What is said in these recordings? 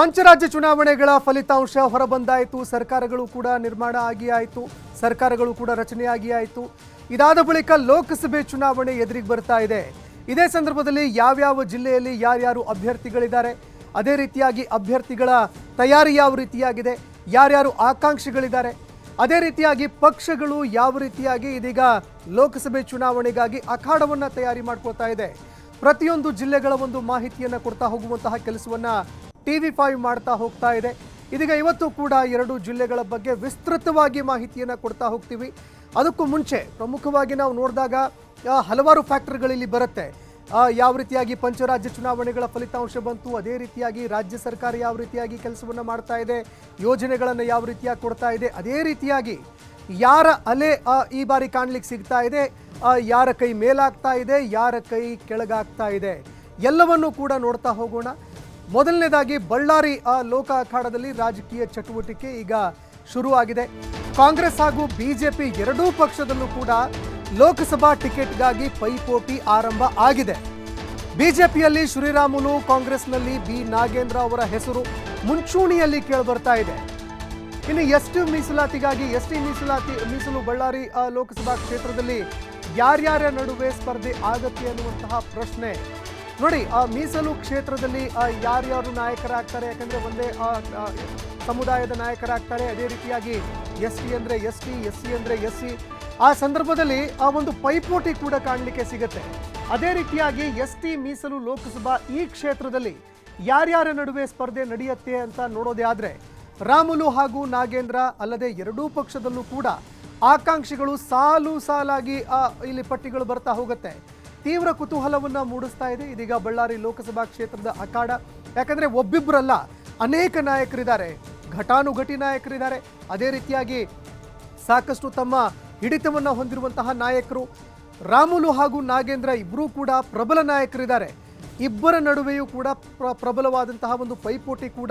ಪಂಚರಾಜ್ಯ ಚುನಾವಣೆಗಳ ಫಲಿತಾಂಶ ಹೊರಬಂದಾಯಿತು. ಸರ್ಕಾರಗಳು ಕೂಡ ನಿರ್ಮಾಣ ಆಗಿ ಆಯಿತು ಸರ್ಕಾರಗಳು ಕೂಡ ರಚನೆಯಾಗಿ ಆಯಿತು ಇದಾದ ಬಳಿಕ ಲೋಕಸಭೆ ಚುನಾವಣೆ ಎದುರಿಗೆ ಬರ್ತಾ ಇದೆ. ಇದೇ ಸಂದರ್ಭದಲ್ಲಿ ಯಾವ್ಯಾವ ಜಿಲ್ಲೆಯಲ್ಲಿ ಯಾರ್ಯಾರು ಅಭ್ಯರ್ಥಿಗಳಿದ್ದಾರೆ? ಅದೇ ರೀತಿಯಾಗಿ ಅಭ್ಯರ್ಥಿಗಳ ತಯಾರಿ ಯಾವ ರೀತಿಯಾಗಿದೆ? ಯಾರ್ಯಾರು ಆಕಾಂಕ್ಷಿಗಳಿದ್ದಾರೆ? ಅದೇ ರೀತಿಯಾಗಿ ಪಕ್ಷಗಳು ಯಾವ ರೀತಿಯಾಗಿ ಇದೀಗ ಲೋಕಸಭೆ ಚುನಾವಣೆಗಾಗಿ ಅಖಾಡವನ್ನು ತಯಾರಿ ಮಾಡ್ಕೊಳ್ತಾ ಇದೆ. ಪ್ರತಿಯೊಂದು ಜಿಲ್ಲೆಗಳ ಒಂದು ಮಾಹಿತಿಯನ್ನು ಕೊಡ್ತಾ ಹೋಗುವಂತಹ ಕೆಲಸವನ್ನ ಟಿವಿ ಫೈವ್ ಮಾಡ್ತಾ ಹೋಗ್ತಾ ಇದೆ. ಇದೀಗ ಇವತ್ತು ಕೂಡ ಎರಡು ಜಿಲ್ಲೆಗಳ ಬಗ್ಗೆ ವಿಸ್ತೃತವಾಗಿ ಮಾಹಿತಿಯನ್ನು ಕೊಡ್ತಾ ಹೋಗ್ತೀವಿ. ಅದಕ್ಕೂ ಮುಂಚೆ ಪ್ರಮುಖವಾಗಿ ನಾವು ನೋಡಿದಾಗ ಹಲವಾರು ಫ್ಯಾಕ್ಟರ್ಗಳಿಲ್ಲಿ ಬರುತ್ತೆ. ಯಾವ ರೀತಿಯಾಗಿ ಪಂಚರಾಜ್ಯ ಚುನಾವಣೆಗಳ ಫಲಿತಾಂಶ ಬಂತು, ಅದೇ ರೀತಿಯಾಗಿ ರಾಜ್ಯ ಸರ್ಕಾರ ಯಾವ ರೀತಿಯಾಗಿ ಕೆಲಸವನ್ನು ಮಾಡ್ತಾ ಇದೆ, ಯೋಜನೆಗಳನ್ನು ಯಾವ ರೀತಿಯಾಗಿ ಕೊಡ್ತಾ ಇದೆ, ಅದೇ ರೀತಿಯಾಗಿ ಯಾರ ಅಲೆ ಈ ಬಾರಿ ಕಾಣ್ಲಿಕ್ಕೆ ಸಿಗ್ತಾ ಇದೆ ಯಾರ ಕೈ ಮೇಲಾಗ್ತಾ ಇದೆ, ಯಾರ ಕೈ ಕೆಳಗಾಗ್ತಾ ಇದೆ. ಎಲ್ಲವನ್ನೂ ಕೂಡ ನೋಡ್ತಾ ಹೋಗೋಣ. ಮೊದಲನೇದಾಗಿ ಬಳ್ಳಾರಿ ಲೋಕ ಅಖಾಡದಲ್ಲಿ ರಾಜಕೀಯ ಚಟುವಟಿಕೆ ಈಗ ಶುರುವಾಗಿದೆ. ಕಾಂಗ್ರೆಸ್ ಹಾಗೂ ಬಿಜೆಪಿ ಎರಡೂ ಪಕ್ಷದಲ್ಲೂ ಕೂಡ ಲೋಕಸಭಾ ಟಿಕೆಟ್ಗಾಗಿ ಪೈಪೋಟಿ ಆರಂಭ ಆಗಿದೆ. ಬಿಜೆಪಿಯಲ್ಲಿ ಶ್ರೀರಾಮುಲು, ಕಾಂಗ್ರೆಸ್ನಲ್ಲಿ ಬಿ ನಾಗೇಂದ್ರ ಅವರ ಹೆಸರು ಮುಂಚೂಣಿಯಲ್ಲಿ ಕೇಳಿಬರ್ತಾ ಇದೆ. ಇನ್ನು ಎಷ್ಟು ಮೀಸಲಾತಿಗಾಗಿ ಎಸ್ಟಿ ಮೀಸಲಾತಿ ಮೀಸಲು ಬಳ್ಳಾರಿ ಲೋಕಸಭಾ ಕ್ಷೇತ್ರದಲ್ಲಿ ಯಾರ್ಯಾರ ನಡುವೆ ಸ್ಪರ್ಧೆ ಆಗತ್ತೆ ಅನ್ನುವಂತಹ ಪ್ರಶ್ನೆ ನೋಡಿ, ಆ ಮೀಸಲು ಕ್ಷೇತ್ರದಲ್ಲಿ ಯಾರ್ಯಾರು ನಾಯಕರಾಗ್ತಾರೆ, ಯಾಕಂದ್ರೆ ಒಂದೇ ಸಮುದಾಯದ ನಾಯಕರಾಗ್ತಾರೆ. ಅದೇ ರೀತಿಯಾಗಿ ಎಸ್ ಟಿ ಅಂದ್ರೆ ಎಸ್ ಟಿ, ಎಸ್ ಸಿ ಅಂದ್ರೆ ಎಸ್ ಸಿ. ಆ ಸಂದರ್ಭದಲ್ಲಿ ಆ ಒಂದು ಪೈಪೋಟಿ ಕೂಡ ಕಾಣಲಿಕ್ಕೆ ಸಿಗುತ್ತೆ. ಅದೇ ರೀತಿಯಾಗಿ ಎಸ್ ಟಿ ಮೀಸಲು ಲೋಕಸಭಾ ಈ ಕ್ಷೇತ್ರದಲ್ಲಿ ಯಾರ್ಯಾರ ನಡುವೆ ಸ್ಪರ್ಧೆ ನಡೆಯುತ್ತೆ ಅಂತ ನೋಡೋದೇ ಆದರೆ, ರಾಮುಲು ಹಾಗೂ ನಾಗೇಂದ್ರ ಅಲ್ಲದೆ ಎರಡೂ ಪಕ್ಷದಲ್ಲೂ ಕೂಡ ಆಕಾಂಕ್ಷಿಗಳು ಸಾಲು ಸಾಲಾಗಿ ಇಲ್ಲಿ ಪಟ್ಟಿಗಳು ಬರ್ತಾ ಹೋಗುತ್ತೆ. ತೀವ್ರ ಕುತೂಹಲವನ್ನ ಮೂಡಿಸ್ತಾ ಇದೆ. ಇದೀಗ ಬಳ್ಳಾರಿ ಲೋಕಸಭಾ ಕ್ಷೇತ್ರದ ಅಖಾಡ. ಯಾಕಂದ್ರೆ ಒಬ್ಬಿಬ್ಬರಲ್ಲ, ಅನೇಕ ನಾಯಕರಿದ್ದಾರೆ. ಘಟಾನುಘಟಿ ನಾಯಕರಿದ್ದಾರೆ. ಅದೇ ರೀತಿಯಾಗಿ ಸಾಕಷ್ಟು ತಮ್ಮ ಹಿಡಿತವನ್ನ ಹೊಂದಿರುವಂತಹ ನಾಯಕರು ರಾಮುಲು ಹಾಗೂ ನಾಗೇಂದ್ರ ಇಬ್ಬರೂ ಕೂಡ ಪ್ರಬಲ ನಾಯಕರಿದ್ದಾರೆ. ಇಬ್ಬರ ನಡುವೆಯೂ ಕೂಡ ಪ್ರ- ಪ್ರಬಲವಾದಂತಹ ಒಂದು ಪೈಪೋಟಿ ಕೂಡ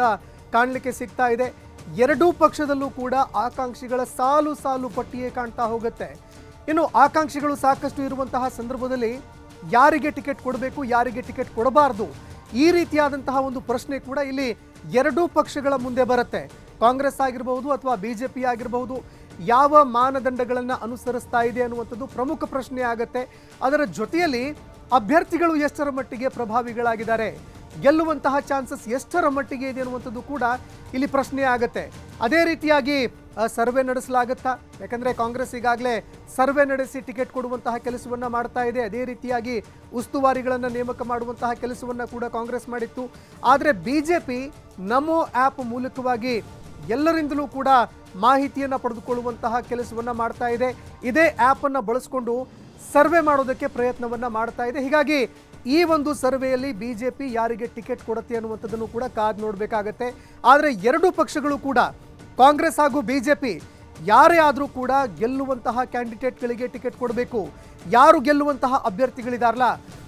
ಕಾಣಲಿಕ್ಕೆ ಸಿಗ್ತಾ ಇದೆ. ಎರಡೂ ಪಕ್ಷದಲ್ಲೂ ಕೂಡ ಆಕಾಂಕ್ಷಿಗಳ ಸಾಲು ಸಾಲು ಪಟ್ಟಿಯೇ ಕಾಣ್ತಾ ಹೋಗುತ್ತೆ. ಇನ್ನು ಆಕಾಂಕ್ಷಿಗಳು ಸಾಕಷ್ಟು ಇರುವಂತಹ ಸಂದರ್ಭದಲ್ಲಿ ಯಾರಿಗೆ ಟಿಕೆಟ್ ಕೊಡಬೇಕು, ಯಾರಿಗೆ ಟಿಕೆಟ್ ಕೊಡಬಾರದು? ಈ ರೀತಿಯಾದಂತಹ ಒಂದು ಪ್ರಶ್ನೆ ಕೂಡ ಇಲ್ಲಿ ಎರಡೂ ಪಕ್ಷಗಳ ಮುಂದೆ ಬರುತ್ತೆ. ಕಾಂಗ್ರೆಸ್ ಆಗಿರಬಹುದು ಅಥವಾ ಬಿಜೆಪಿ ಆಗಿರಬಹುದು, ಯಾವ ಮಾನದಂಡಗಳನ್ನು ಅನುಸರಿಸ್ತಾ ಇದೆ ಅನ್ನುವಂಥದ್ದು ಪ್ರಮುಖ ಪ್ರಶ್ನೆ ಆಗುತ್ತೆ ಅದರ ಜೊತೆಯಲ್ಲಿ ಅಭ್ಯರ್ಥಿಗಳು ಎಷ್ಟರ ಮಟ್ಟಿಗೆ ಪ್ರಭಾವಿಗಳಾಗಿದ್ದಾರೆ? ಗೆಲ್ಲುವಂತಹ ಚಾನ್ಸಸ್ ಎಷ್ಟರ ಮಟ್ಟಿಗೆ ಇದೆ ಅನ್ನುವಂಥದ್ದು ಕೂಡ ಇಲ್ಲಿ ಪ್ರಶ್ನೆ ಆಗುತ್ತೆ. ಅದೇ ರೀತಿಯಾಗಿ ಸರ್ವೆ ನಡೆಸಲಾಗುತ್ತಾ? ಯಾಕಂದರೆ ಕಾಂಗ್ರೆಸ್ ಈಗಾಗಲೇ ಸರ್ವೆ ನಡೆಸಿ ಟಿಕೆಟ್ ಕೊಡುವಂತಹ ಕೆಲಸವನ್ನು ಮಾಡ್ತಾ ಇದೆ. ಅದೇ ರೀತಿಯಾಗಿ ಉಸ್ತುವಾರಿಗಳನ್ನು ನೇಮಕ ಮಾಡುವಂತಹ ಕೆಲಸವನ್ನು ಕೂಡ ಕಾಂಗ್ರೆಸ್ ಮಾಡಿತ್ತು. ಆದರೆ B J P Namo app ಮೂಲಕವಾಗಿ ಎಲ್ಲರಿಂದಲೂ ಕೂಡ ಮಾಹಿತಿಯನ್ನು ಪಡೆದುಕೊಳ್ಳುವಂತಹ ಕೆಲಸವನ್ನು ಮಾಡ್ತಾ ಇದೆ. ಇದೇ ಆ್ಯಪನ್ನು ಬಳಸಿಕೊಂಡು ಸರ್ವೆ ಮಾಡೋದಕ್ಕೆ ಪ್ರಯತ್ನವನ್ನು ಮಾಡ್ತಾ ಇದೆ. ಹೀಗಾಗಿ ಈ ಒಂದು ಸರ್ವೆಯಲ್ಲಿ ಬಿಜೆಪಿ ಯಾರಿಗೆ ಟಿಕೆಟ್ ಕೊಡುತ್ತೆ ಅನ್ನುವಂಥದ್ದನ್ನು ಕೂಡ ಕಾದ್ ನೋಡಬೇಕಾಗತ್ತೆ. ಆದರೆ ಎರಡೂ ಪಕ್ಷಗಳು ಕೂಡ, ಕಾಂಗ್ರೆಸ್ ಹಾಗೂ ಬಿ ಜೆ ಪಿ ಯಾರೇ ಆದರೂ ಕೂಡ ಗೆಲ್ಲುವಂತಹ ಕ್ಯಾಂಡಿಡೇಟ್ಗಳಿಗೆ ಟಿಕೆಟ್ ಕೊಡಬೇಕು. ಯಾರು ಗೆಲ್ಲುವಂತಹ ಅಭ್ಯರ್ಥಿಗಳಿದಾರಲ್ಲ,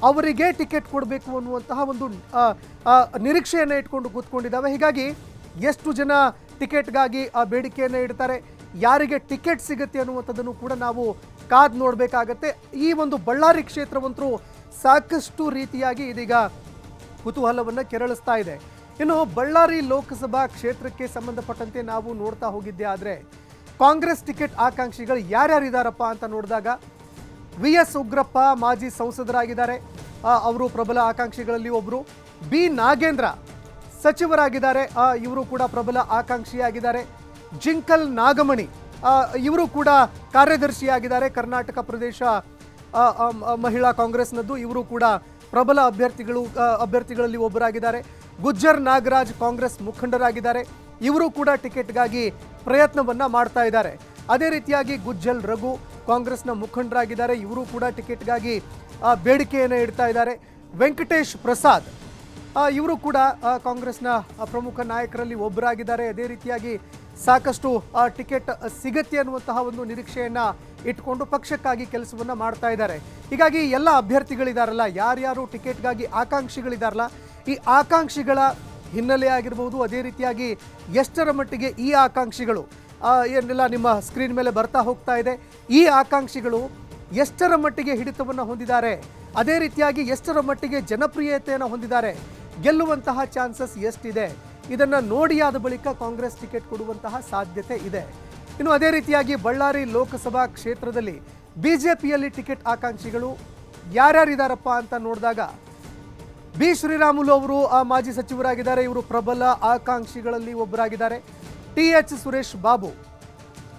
ಅವರಿಗೆ ಟಿಕೆಟ್ ಕೊಡಬೇಕು ಅನ್ನುವಂತಹ ಒಂದು ನಿರೀಕ್ಷೆಯನ್ನು ಇಟ್ಕೊಂಡು ಕೂತ್ಕೊಂಡಿದ್ದಾವೆ. ಹೀಗಾಗಿ ಎಷ್ಟು ಜನ ಟಿಕೆಟ್ಗಾಗಿ ಆ ಬೇಡಿಕೆಯನ್ನು ಇಡ್ತಾರೆ, ಯಾರಿಗೆ ಟಿಕೆಟ್ ಸಿಗುತ್ತೆ ಅನ್ನುವಂಥದ್ದನ್ನು ಕೂಡ ನಾವು ಕಾದ್ ನೋಡಬೇಕಾಗತ್ತೆ. ಈ ಒಂದು ಬಳ್ಳಾರಿ ಕ್ಷೇತ್ರವಂತರೂ ಸಾಕಷ್ಟು ರೀತಿಯಾಗಿ ಇದೀಗ ಕುತೂಹಲವನ್ನು ಕೆರಳಿಸ್ತಾ ಇದೆ. ಇನ್ನು ಬಳ್ಳಾರಿ ಲೋಕಸಭಾ ಕ್ಷೇತ್ರಕ್ಕೆ ಸಂಬಂಧಪಟ್ಟಂತೆ ನಾವು ನೋಡ್ತಾ ಹೋಗಿದ್ದೆ ಆದರೆ ಕಾಂಗ್ರೆಸ್ ಟಿಕೆಟ್ ಆಕಾಂಕ್ಷಿಗಳು ಯಾರ್ಯಾರಿದ್ದಾರಪ್ಪ ಅಂತ ನೋಡಿದಾಗ ವಿ ಎಸ್ ಉಗ್ರಪ್ಪ ಮಾಜಿ ಸಂಸದರಾಗಿದ್ದಾರೆ. ಅವರು ಪ್ರಬಲ ಆಕಾಂಕ್ಷಿಗಳಲ್ಲಿ ಒಬ್ಬರು ಬಿ ನಾಗೇಂದ್ರ ಸಚಿವರಾಗಿದ್ದಾರೆ. ಇವರು ಕೂಡ ಪ್ರಬಲ ಆಕಾಂಕ್ಷಿಯಾಗಿದ್ದಾರೆ. ಜಿಂಕಲ್ ನಾಗಮಣಿ ಇವರು ಕೂಡ ಕಾರ್ಯದರ್ಶಿಯಾಗಿದ್ದಾರೆ. ಕರ್ನಾಟಕ ಪ್ರದೇಶ ಮಹಿಳಾ ಕಾಂಗ್ರೆಸ್ನದ್ದು ಇವರು ಕೂಡ ಪ್ರಬಲ ಅಭ್ಯರ್ಥಿಗಳು ಅಭ್ಯರ್ಥಿಗಳಲ್ಲಿ ಒಬ್ಬರಾಗಿದ್ದಾರೆ. ಗುಜ್ಜರ್ ನಾಗರಾಜ್ ಕಾಂಗ್ರೆಸ್ ಮುಖಂಡರಾಗಿದ್ದಾರೆ. ಇವರು ಕೂಡ ಟಿಕೆಟ್ಗಾಗಿ ಪ್ರಯತ್ನವನ್ನು ಮಾಡ್ತಾ ಇದ್ದಾರೆ. ಅದೇ ರೀತಿಯಾಗಿ ಗುಜ್ಜಲ್ ರಘು ಕಾಂಗ್ರೆಸ್ನ ಮುಖಂಡರಾಗಿದ್ದಾರೆ. ಇವರು ಕೂಡ ಟಿಕೆಟ್ಗಾಗಿ ಬೇಡಿಕೆಯನ್ನು ಇಡ್ತಾ ಇದ್ದಾರೆ. ವೆಂಕಟೇಶ್ ಪ್ರಸಾದ್ ಇವರು ಕೂಡ ಕಾಂಗ್ರೆಸ್ನ ಪ್ರಮುಖ ನಾಯಕರಲ್ಲಿ ಒಬ್ಬರಾಗಿದ್ದಾರೆ. ಅದೇ ರೀತಿಯಾಗಿ ಸಾಕಷ್ಟು ಟಿಕೆಟ್ ಸಿಗತ್ತೆ ಅನ್ನುವಂತಹ ಒಂದು ನಿರೀಕ್ಷೆಯನ್ನು ಇಟ್ಕೊಂಡು ಪಕ್ಷಕ್ಕಾಗಿ ಕೆಲಸವನ್ನ ಮಾಡ್ತಾ ಇದ್ದಾರೆ. ಹೀಗಾಗಿ ಎಲ್ಲ ಅಭ್ಯರ್ಥಿಗಳಿದಾರಲ್ಲ, ಯಾರ್ಯಾರು ಟಿಕೆಟ್ಗಾಗಿ ಆಕಾಂಕ್ಷಿಗಳಿದಾರಲ್ಲ, ಈ ಆಕಾಂಕ್ಷಿಗಳ ಹಿನ್ನೆಲೆ ಆಗಿರ್ಬೋದು, ಅದೇ ರೀತಿಯಾಗಿ ಎಷ್ಟರ ಮಟ್ಟಿಗೆ ಈ ಆಕಾಂಕ್ಷಿಗಳು ಏನೆಲ್ಲ, ನಿಮ್ಮ ಸ್ಕ್ರೀನ್ ಮೇಲೆ ಬರ್ತಾ ಹೋಗ್ತಾ ಇದೆ. ಈ ಆಕಾಂಕ್ಷಿಗಳು ಎಷ್ಟರ ಮಟ್ಟಿಗೆ ಹಿಡಿತವನ್ನು ಹೊಂದಿದ್ದಾರೆ, ಅದೇ ರೀತಿಯಾಗಿ ಎಷ್ಟರ ಮಟ್ಟಿಗೆ ಜನಪ್ರಿಯತೆಯನ್ನು ಹೊಂದಿದ್ದಾರೆ ಗೆಲ್ಲುವಂತಹ ಚಾನ್ಸಸ್ ಎಷ್ಟಿದೆ? ಇದನ್ನು ನೋಡಿ ಆದ ಬಳಿಕ ಕಾಂಗ್ರೆಸ್ ಟಿಕೆಟ್ ಕೊಡುವಂತಹ ಸಾಧ್ಯತೆ ಇದೆ. ಇನ್ನು ಅದೇ ರೀತಿಯಾಗಿ ಬಳ್ಳಾರಿ ಲೋಕಸಭಾ ಕ್ಷೇತ್ರದಲ್ಲಿ ಬಿಜೆಪಿಯಲ್ಲಿ ಟಿಕೆಟ್ ಆಕಾಂಕ್ಷಿಗಳು ಯಾರ್ಯಾರಿದಾರಪ್ಪ ಅಂತ ನೋಡಿದಾಗ ಬಿ ಶ್ರೀರಾಮುಲು ಅವರು, ಆ ಮಾಜಿ ಸಚಿವರಾಗಿದ್ದಾರೆ, ಇವರು ಪ್ರಬಲ ಆಕಾಂಕ್ಷಿಗಳಲ್ಲಿ ಒಬ್ಬರಾಗಿದ್ದಾರೆ. ಟಿ ಎಚ್ ಸುರೇಶ್ ಬಾಬು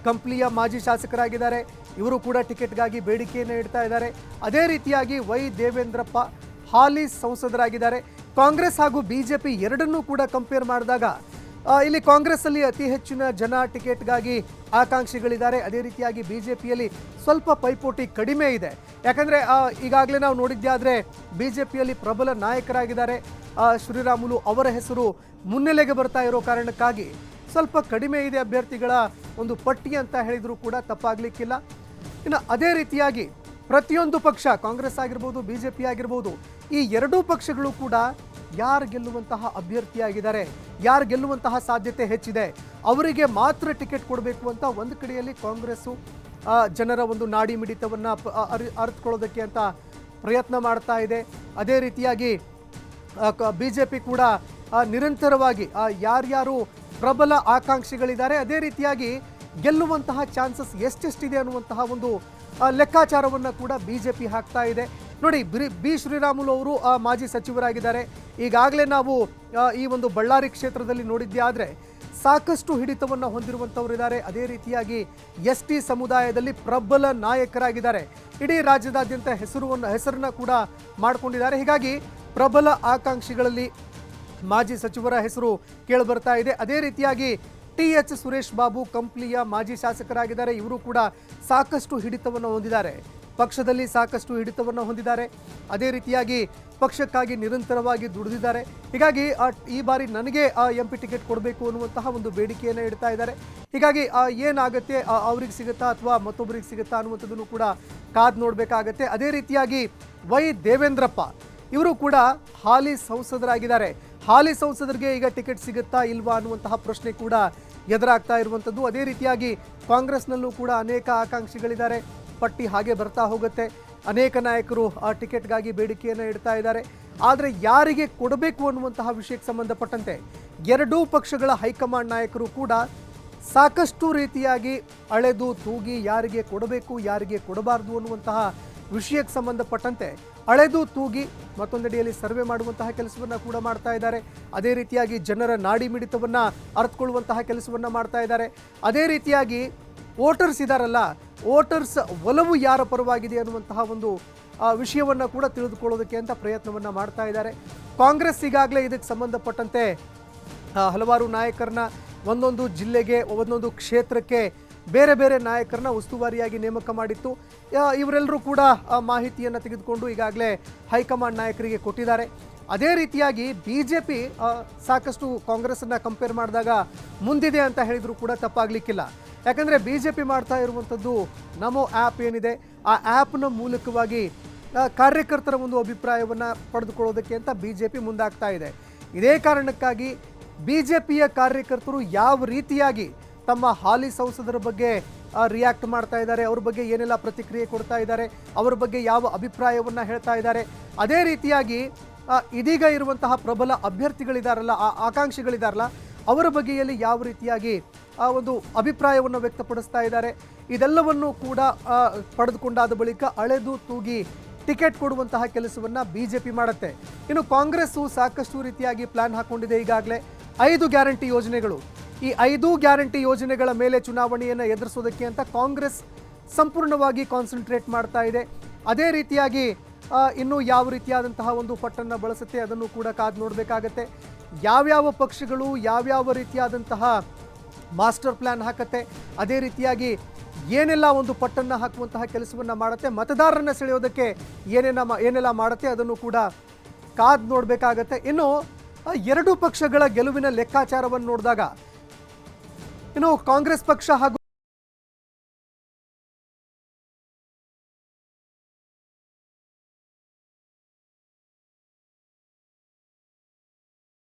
ಕಂಪ್ಲಿಯ ಮಾಜಿ ಶಾಸಕರಾಗಿದ್ದಾರೆ. ಇವರು ಕೂಡ ಟಿಕೆಟ್ಗಾಗಿ ಬೇಡಿಕೆಯನ್ನು ಇಡ್ತಾ ಇದ್ದಾರೆ. ಅದೇ ರೀತಿಯಾಗಿ ವೈ ದೇವೇಂದ್ರಪ್ಪ ಹಾಲಿ ಸಂಸದರಾಗಿದ್ದಾರೆ. ಕಾಂಗ್ರೆಸ್ ಹಾಗೂ ಬಿಜೆಪಿ ಎರಡನ್ನೂ ಕೂಡ ಕಂಪೇರ್ ಮಾಡಿದಾಗ ಇಲ್ಲಿ ಕಾಂಗ್ರೆಸ್ ಅಲ್ಲಿ ಅತಿ ಹೆಚ್ಚಿನ ಜನ ಟಿಕೆಟ್ಗಾಗಿ ಆಕಾಂಕ್ಷಿಗಳಿದ್ದಾರೆ. ಅದೇ ರೀತಿಯಾಗಿ ಬಿಜೆಪಿಯಲ್ಲಿ ಸ್ವಲ್ಪ ಪೈಪೋಟಿ ಕಡಿಮೆ ಇದೆ. ಯಾಕಂದ್ರೆ ಈಗಾಗಲೇ ನಾವು ನೋಡಿದ್ದೇ ಆದ್ರೆ ಬಿಜೆಪಿಯಲ್ಲಿ ಪ್ರಬಲ ನಾಯಕರಾಗಿದ್ದಾರೆ. ಶ್ರೀರಾಮುಲು ಅವರ ಹೆಸರು ಮುನ್ನೆಲೆಗೆ ಬರ್ತಾ ಇರೋ ಕಾರಣಕ್ಕಾಗಿ ಸ್ವಲ್ಪ ಕಡಿಮೆ ಇದೆ ಅಭ್ಯರ್ಥಿಗಳ ಒಂದು ಪಟ್ಟಿ ಅಂತ ಹೇಳಿದರೂ ಕೂಡ ತಪ್ಪಾಗಲಿಕ್ಕಿಲ್ಲ. ಇನ್ನು ಅದೇ ರೀತಿಯಾಗಿ ಪ್ರತಿಯೊಂದು ಪಕ್ಷ, ಕಾಂಗ್ರೆಸ್ ಆಗಿರ್ಬೋದು, ಬಿಜೆಪಿ ಆಗಿರ್ಬೋದು, ಈ ಎರಡೂ ಪಕ್ಷಗಳು ಕೂಡ ಯಾರು ಗೆಲ್ಲುವಂತಹ ಅಭ್ಯರ್ಥಿಯಾಗಿದ್ದಾರೆ, ಯಾರು ಗೆಲ್ಲುವಂತಹ ಸಾಧ್ಯತೆ ಹೆಚ್ಚಿದೆ, ಅವರಿಗೆ ಮಾತ್ರ ಟಿಕೆಟ್ ಕೊಡಬೇಕು ಅಂತ ಒಂದು ಕಡೆಯಲ್ಲಿ ಕಾಂಗ್ರೆಸ್ಸು ಜನರ ಒಂದು ನಾಡಿ ಮಿಡಿತವನ್ನು ಅರಿ, ಅರಿತುಕೊಳ್ಳೋದಕ್ಕೆ ಅಂತ ಪ್ರಯತ್ನ ಮಾಡ್ತಾ ಇದೆ. ಅದೇ ರೀತಿಯಾಗಿ ಬಿ ಜೆ ಪಿ ಕೂಡ ನಿರಂತರವಾಗಿ ಯಾರ್ಯಾರು ಪ್ರಬಲ ಆಕಾಂಕ್ಷಿಗಳಿದ್ದಾರೆ, ಅದೇ ರೀತಿಯಾಗಿ ಗೆಲ್ಲುವಂತಹ ಚಾನ್ಸಸ್ ಎಷ್ಟೆಷ್ಟಿದೆ ಅನ್ನುವಂತಹ ಒಂದು ಲೆಕ್ಕಾಚಾರವನ್ನು ಕೂಡ ಬಿ ಜೆ ಪಿ ಹಾಕ್ತಾ ಇದೆ. ನೋಡಿ ಬಿ ಶ್ರೀರಾಮುಲು ಅವರು ಮಾಜಿ ಸಚಿವರಾಗಿದ್ದಾರೆ. ಈಗಾಗಲೇ ನಾವು ಈ ಒಂದು ಬಳ್ಳಾರಿ ಕ್ಷೇತ್ರದಲ್ಲಿ ನೋಡಿದ್ದೇ ಆದರೆ ಸಾಕಷ್ಟು ಹಿಡಿತವನ್ನು ಹೊಂದಿರುವಂಥವರಿದ್ದಾರೆ ಅದೇ ರೀತಿಯಾಗಿ ಎಸ್ ಟಿ ಸಮುದಾಯದಲ್ಲಿ ಪ್ರಬಲ ನಾಯಕರಾಗಿದ್ದಾರೆ. ಇಡೀ ರಾಜ್ಯದಾದ್ಯಂತ ಹೆಸರುವನ್ನು ಹೆಸರನ್ನ ಕೂಡ ಮಾಡಿಕೊಂಡಿದ್ದಾರೆ. ಹೀಗಾಗಿ ಪ್ರಬಲ ಆಕಾಂಕ್ಷಿಗಳಲ್ಲಿ ಮಾಜಿ ಸಚಿವರ ಹೆಸರು ಕೇಳಿಬರ್ತಾ ಇದೆ. ಅದೇ ರೀತಿಯಾಗಿ ಟಿ ಎಚ್ ಸುರೇಶ್ ಬಾಬು ಕಂಪ್ಲಿಯ ಮಾಜಿ ಶಾಸಕರಾಗಿದ್ದಾರೆ. ಇವರು ಕೂಡ ಸಾಕಷ್ಟು ಹಿಡಿತವನ್ನು ಹೊಂದಿದ್ದಾರೆ. ಪಕ್ಷದಲ್ಲಿ ಸಾಕಷ್ಟು ಹಿಡಿತವನ್ನು ಹೊಂದಿದ್ದಾರೆ. ಅದೇ ರೀತಿಯಾಗಿ ಪಕ್ಷಕ್ಕಾಗಿ ನಿರಂತರವಾಗಿ ದುಡಿದಿದ್ದಾರೆ. ಹೀಗಾಗಿ ಈ ಬಾರಿ ನನಗೆ ಎಂ ಪಿ ಟಿಕೆಟ್ ಕೊಡಬೇಕು ಅನ್ನುವಂತಹ ಒಂದು ಬೇಡಿಕೆಯನ್ನು ಇಡ್ತಾ ಇದ್ದಾರೆ. ಹೀಗಾಗಿ ಏನಾಗುತ್ತೆ ಅವ್ರಿಗೆ ಸಿಗುತ್ತಾ ಅಥವಾ ಮತ್ತೊಬ್ಬರಿಗೆ ಸಿಗುತ್ತಾ ಅನ್ನುವಂಥದ್ದನ್ನು ಕೂಡ ಕಾದು ನೋಡಬೇಕಾಗತ್ತೆ. ಅದೇ ರೀತಿಯಾಗಿ ವೈ ದೇವೇಂದ್ರಪ್ಪ, ಇವರು ಕೂಡ ಹಾಲಿ ಸಂಸದರಾಗಿದ್ದಾರೆ. ಹಾಲಿ ಸಂಸದರಿಗೆ ಈಗ ಟಿಕೆಟ್ ಸಿಗುತ್ತಾ ಇಲ್ವಾ ಅನ್ನುವಂತಹ ಪ್ರಶ್ನೆ ಕೂಡ ಎದುರಾಗ್ತಾ ಇರುವಂಥದ್ದು. ಅದೇ ರೀತಿಯಾಗಿ ಕಾಂಗ್ರೆಸ್ನಲ್ಲೂ ಕೂಡ ಅನೇಕ ಆಕಾಂಕ್ಷಿಗಳಿದ್ದಾರೆ. ಪಟ್ಟಿ ಹಾಗೆ ಬರ್ತಾ ಹೋಗುತ್ತೆ. ಅನೇಕ ನಾಯಕರು ಆ ಟಿಕೆಟ್ಗಾಗಿ ಬೇಡಿಕೆಯನ್ನು ಇಡ್ತಾ ಇದ್ದಾರೆ. ಆದರೆ ಯಾರಿಗೆ ಕೊಡಬೇಕು ಅನ್ನುವಂತಹ ವಿಷಯಕ್ಕೆ ಸಂಬಂಧಪಟ್ಟಂತೆ ಎರಡೂ ಪಕ್ಷಗಳ ಹೈಕಮಾಂಡ್ ನಾಯಕರು ಕೂಡ ಸಾಕಷ್ಟು ರೀತಿಯಾಗಿ ಅಳೆದು ತೂಗಿ ಯಾರಿಗೆ ಕೊಡಬೇಕು, ಯಾರಿಗೆ ಕೊಡಬಾರದು ಅನ್ನುವಂತಹ ವಿಷಯಕ್ಕೆ ಸಂಬಂಧಪಟ್ಟಂತೆ ಅಳೆದು ತೂಗಿ ಮತ್ತೊಂದೆಡೆಯಲ್ಲಿ ಸರ್ವೆ ಮಾಡುವಂತಹ ಕೆಲಸವನ್ನು ಕೂಡ ಮಾಡ್ತಾ ಇದ್ದಾರೆ. ಅದೇ ರೀತಿಯಾಗಿ ಜನರ ನಾಡಿ ಮಿಡಿತವನ್ನು ಅರ್ಥಕೊಳ್ಳುವಂತಹ ಕೆಲಸವನ್ನು ಮಾಡ್ತಾ ಇದ್ದಾರೆ. ಅದೇ ರೀತಿಯಾಗಿ ವೋಟರ್ಸ್ ಇದ್ದಾರಲ್ಲ ವೋಟರ್ಸ್ ಒಲವು ಯಾರ ಪರವಾಗಿದೆ ಅನ್ನುವಂತಹ ಒಂದು ವಿಷಯವನ್ನು ಕೂಡ ತಿಳಿದುಕೊಳ್ಳೋದಕ್ಕೆ ಅಂತ ಪ್ರಯತ್ನವನ್ನು ಮಾಡ್ತಾ ಇದ್ದಾರೆ. ಕಾಂಗ್ರೆಸ್ ಈಗಾಗಲೇ ಇದಕ್ಕೆ ಸಂಬಂಧಪಟ್ಟಂತೆ ಹಲವಾರು ನಾಯಕರನ್ನ ಒಂದೊಂದು ಜಿಲ್ಲೆಗೆ, ಒಂದೊಂದು ಕ್ಷೇತ್ರಕ್ಕೆ ಬೇರೆ ಬೇರೆ ನಾಯಕರನ್ನ ಉಸ್ತುವಾರಿಯಾಗಿ ನೇಮಕ ಮಾಡಿತ್ತು. ಇವರೆಲ್ಲರೂ ಕೂಡ ಮಾಹಿತಿಯನ್ನು ತೆಗೆದುಕೊಂಡು ಈಗಾಗಲೇ ಹೈಕಮಾಂಡ್ ನಾಯಕರಿಗೆ ಕೊಟ್ಟಿದ್ದಾರೆ. ಅದೇ ರೀತಿಯಾಗಿ ಬಿ ಜೆ ಪಿ ಸಾಕಷ್ಟು ಕಾಂಗ್ರೆಸ್ಸನ್ನು ಕಂಪೇರ್ ಮಾಡಿದಾಗ ಮುಂದಿದೆ ಅಂತ ಹೇಳಿದರೂ ಕೂಡ ತಪ್ಪಾಗಲಿಕ್ಕಿಲ್ಲ. ಯಾಕಂದರೆ ಬಿ ಜೆ ಪಿ ಮಾಡ್ತಾ ಇರುವಂಥದ್ದು ನಮೋ ಆ್ಯಪ್ ಏನಿದೆ, ಆ ಆ್ಯಪ್ನ ಮೂಲಕವಾಗಿ ಕಾರ್ಯಕರ್ತರ ಒಂದು ಅಭಿಪ್ರಾಯವನ್ನು ಪಡೆದುಕೊಳ್ಳೋದಕ್ಕೆ ಅಂತ ಬಿ ಜೆ ಪಿ ಮುಂದಾಗ್ತಾ ಇದೆ. ಇದೇ ಕಾರಣಕ್ಕಾಗಿ ಬಿ ಜೆ ಪಿಯ ಕಾರ್ಯಕರ್ತರು ಯಾವ ರೀತಿಯಾಗಿ ತಮ್ಮ ಹಾಲಿ ಸಂಸದರ ಬಗ್ಗೆ ರಿಯಾಕ್ಟ್ ಮಾಡ್ತಾ ಇದ್ದಾರೆ. ಅವ್ರ ಬಗ್ಗೆ ಏನೆಲ್ಲ ಪ್ರತಿಕ್ರಿಯೆ ಕೊಡ್ತಾ ಇದ್ದಾರೆ, ಅವ್ರ ಬಗ್ಗೆ ಯಾವ ಅಭಿಪ್ರಾಯವನ್ನು ಹೇಳ್ತಾ ಇದ್ದಾರೆ. ಅದೇ ರೀತಿಯಾಗಿ ಇದೀಗ ಇರುವಂತಹ ಪ್ರಬಲ ಅಭ್ಯರ್ಥಿಗಳಿದಾರಲ್ಲ, ಆ ಆಕಾಂಕ್ಷಿಗಳಿದಾರಲ್ಲ, ಅವರ ಬಗ್ಗೆಯಲ್ಲಿ ಯಾವ ರೀತಿಯಾಗಿ, ಆ, ಒಂದು ಅಭಿಪ್ರಾಯವನ್ನು ವ್ಯಕ್ತಪಡಿಸ್ತಾ ಇದ್ದಾರೆ. ಇದೆಲ್ಲವನ್ನು ಕೂಡ ಪಡೆದುಕೊಂಡಾದ ಬಳಿಕ ಅಳೆದು ತೂಗಿ ಟಿಕೆಟ್ ಕೊಡುವಂತಹ ಕೆಲಸವನ್ನ ಪಿ ಮಾಡುತ್ತೆ. ಇನ್ನು ಕಾಂಗ್ರೆಸ್ಸು ಸಾಕಷ್ಟು ರೀತಿಯಾಗಿ ಪ್ಲಾನ್ ಹಾಕೊಂಡಿದೆ ಈಗಾಗಲೇ. ಐದು ಗ್ಯಾರಂಟಿ ಯೋಜನೆಗಳು. ಈ ಐದು ಗ್ಯಾರಂಟಿ ಯೋಜನೆಗಳ ಮೇಲೆ ಚುನಾವಣೆಯನ್ನು ಎದುರಿಸೋದಕ್ಕೆ ಅಂತ ಕಾಂಗ್ರೆಸ್ ಸಂಪೂರ್ಣವಾಗಿ ಕಾನ್ಸಂಟ್ರೇಟ್ ಮಾಡ್ತಾ ಇದೆ. ಅದೇ ರೀತಿಯಾಗಿ ಇನ್ನು ಯಾವ ರೀತಿಯಾದಂತಹ ಒಂದು ಪಟ್ಟನ್ನು ಬಳಸುತ್ತೆ ಅದನ್ನು ಕೂಡ ಕಾದು ನೋಡಬೇಕಾಗತ್ತೆ. ಯಾವ್ಯಾವ ಪಕ್ಷಗಳು ಯಾವ್ಯಾವ ರೀತಿಯಾದಂತಹ ಮಾಸ್ಟರ್ ಪ್ಲ್ಯಾನ್ ಹಾಕತ್ತೆ, ಅದೇ ರೀತಿಯಾಗಿ ಏನೆಲ್ಲ ಒಂದು ಪಟ್ಟನ್ನು ಹಾಕುವಂತಹ ಕೆಲಸವನ್ನು ಮಾಡುತ್ತೆ, ಮತದಾರರನ್ನ ಸೆಳೆಯೋದಕ್ಕೆ ಏನೇನ ಏನೆಲ್ಲ ಮಾಡುತ್ತೆ ಅದನ್ನು ಕೂಡ ಕಾದು ನೋಡಬೇಕಾಗತ್ತೆ. ಇನ್ನು ಎರಡೂ ಪಕ್ಷಗಳ ಗೆಲುವಿನ ಲೆಕ್ಕಾಚಾರವನ್ನು ನೋಡಿದಾಗ ಇನ್ನು ಕಾಂಗ್ರೆಸ್ ಪಕ್ಷ ಹಾಗೂ